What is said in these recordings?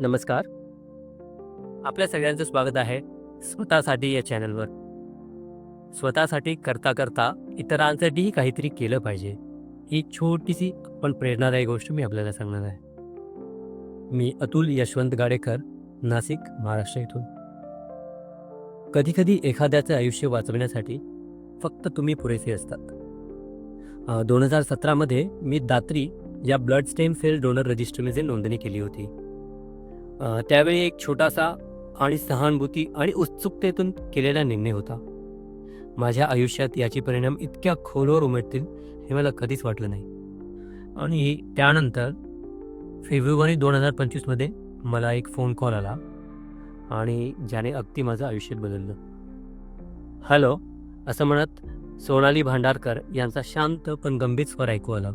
नमस्कार. आपल्या सगळ्यांचं स्वागत आहे स्वतःसाठी या चॅनलवर. स्वतःसाठी करता करता इतरांसाठीही काहीतरी केलं पाहिजे ही छोटीशी पण प्रेरणादायी गोष्ट मी आपल्याला सांगणार आहे. मी अतुल यशवंत गाडेकर नाशिक महाराष्ट्र इथून. कधीकधी एखाद्याचं आयुष्य वाचवण्यासाठी फक्त तुम्ही पुरेसे असतात. दोन हजार सतरामध्ये मी दात्री या ब्लड स्टेम सेल डोनर रजिस्ट्रीमध्ये नोंदणी केली होती. त्यावेळी एक छोटासा आणि सहानुभूती आणि उत्सुकतेतून केलेला निर्णय होता. माझ्या आयुष्यात याचे परिणाम इतक्या खोलवर उमटतील हे मला कधीच वाटलं नाही. आणि त्यानंतर फेब्रुवारी दोन हजार पंचवीसमध्ये मला एक फोन कॉल आला आणि ज्याने अगदी माझं आयुष्य बदललं. हॅलो असं म्हणत सोनाली भांडारकर यांचा शांत पण गंभीर स्वर ऐकू आला.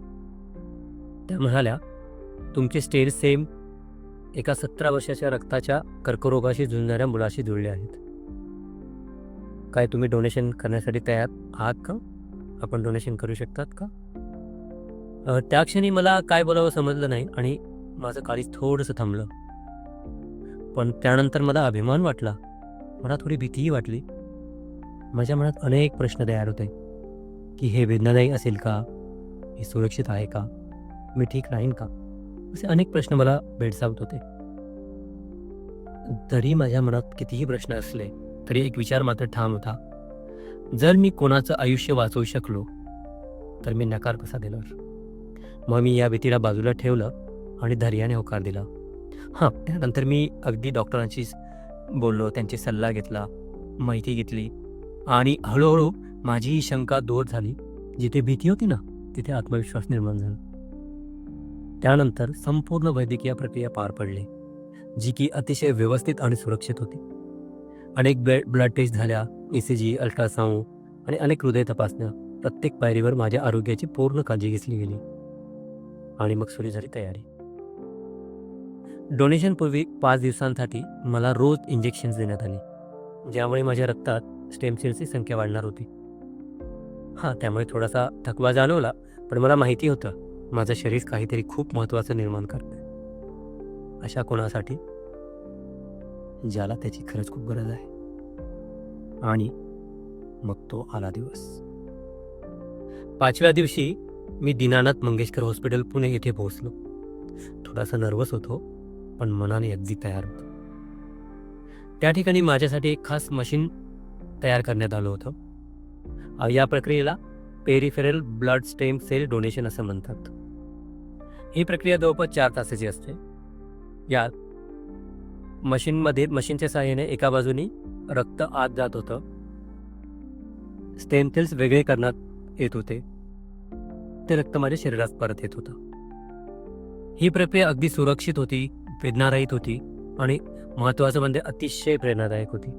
त्या म्हणाल्या तुमचे स्टेज सेम एका सतरा वर्षाच्या रक्ताच्या कर्करोगाशी झुंजणाऱ्या मुलाशी जुळले आहेत. काय तुम्ही डोनेशन करण्यासाठी तयार आहात का? आपण डोनेशन करू शकतात का? त्या क्षणी मला काय बोलावं समजलं नाही आणि माझं काळीज थोडंसं थांबलं. पण त्यानंतर मला अभिमान वाटला. मला थोडी भीतीही वाटली. माझ्या मनात अनेक प्रश्न तयार होते. की हे वेदनादायी असेल का? हे सुरक्षित आहे का? मी ठीक राहीन का? असे अनेक प्रश्न मला भेडसावत होते. तरी माझ्या मनात कितीही प्रश्न असले तरी एक विचार मात्र ठाम होता. जर मी कोणाचं आयुष्य वाचवू शकलो तर मी नकार कसा देणार? मग मी या भीतीला बाजूला ठेवलं आणि धैर्याने होकार दिला. हां त्यानंतर मी अगदी डॉक्टरांशी बोललो त्यांची सल्ला घेतला माहिती घेतली आणि हळूहळू माझी ही शंका दूर झाली. जिथे भीती होती ना तिथे आत्मविश्वास निर्माण झाला. त्यानंतर संपूर्ण वैद्यकीय प्रक्रिया पार पडली जी की अतिशय व्यवस्थित आणि सुरक्षित होती. अनेक ब्लड ब्लड टेस्ट झाल्या ई सी जी अल्ट्रासाऊंड आणि अनेक हृदय तपासण्या प्रत्येक पायरीवर माझ्या आरोग्याची पूर्ण काळजी घेतली गेली. आणि मग सुरू झाली तयारी. डोनेशनपूर्वी पाच दिवसांसाठी मला रोज इंजेक्शन्स देण्यात आली ज्यामुळे माझ्या रक्तात स्टेमसेलची संख्या वाढणार होती. हां त्यामुळे थोडासा थकवा जाणवला पण मला माहिती होतं. माझं शरीर काहीतरी खूप महत्त्वाचं निर्माण करतं अशा कोणासाठी? ज्याला त्याची खरंच खूप गरज आहे. आणि मग तो आला दिवस. पाचव्या दिवशी मी दीनानाथ मंगेशकर हॉस्पिटल पुणे येथे पोहोचलो. थोडासा नर्वस होतो पण मनाने अगदी तयार होतो. त्या ठिकाणी माझ्यासाठी एक खास मशीन तयार करण्यात आलं होतं. या प्रक्रियेला peripheral blood stem cell donation असं म्हणतात. ही प्रक्रिया जवळपास चार तासाची असते. यात मशीनमध्ये मशीनच्या सहाय्याने एका बाजूनी रक्त आत जात होतं. स्टेम सेल्स वेगळे करण्यात येत होते. ते रक्त माझ्या शरीरात परत येत होतं. ही प्रक्रिया अगदी सुरक्षित होती वेदनारहित होती आणि महत्त्वाचं म्हणजे अतिशय प्रेरणादायक होती.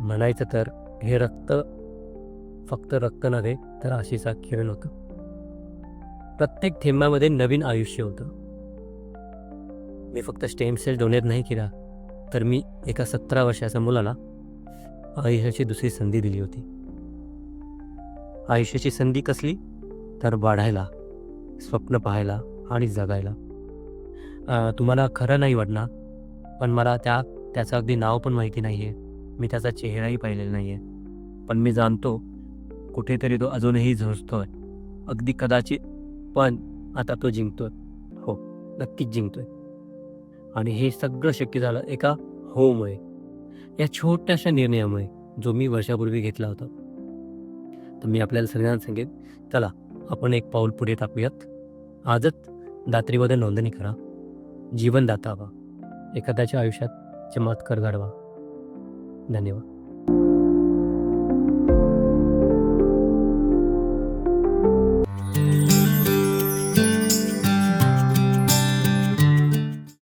म्हणायचं तर हे रक्त फक्त रक्त नव्हे तर आशेचा खेळ नव्हतं. प्रत्येक थेंबामध्ये नवीन आयुष्य होतं. मी फक्त स्टेम सेल डोनेट नाही केला तर मी एका सतरा वर्षाच्या मुलाला आयुष्याची दुसरी संधी दिली होती. आयुष्याची संधी कसली? तर वाढायला स्वप्न पाहायला आणि जगायला. तुम्हाला खरं नाही वाटणार पण मला त्या त्याचं अगदी नाव पण माहिती नाही आहे मी त्याचा चेहराही पाहिलेला नाही आहे पण मी जाणतो कुठेतरी तो अजूनही झुंजतोय अगदी कदाचित पण आता तो जिंकतोय. हो नक्कीच जिंकतोय. आणि हे सगळं शक्य झालं एका होमुळे या छोट्याशा निर्णयामुळे जो मी वर्षापूर्वी घेतला होता. तर मी आपल्याला सगळ्यांना सांगेन चला आपण एक पाऊल पुढे टाकूयात. आजच दात्रीमध्ये नोंदणी करा. जीवन दातावा व्हा. एखाद्याच्या आयुष्यात चमत्कार घडवा. धन्यवाद.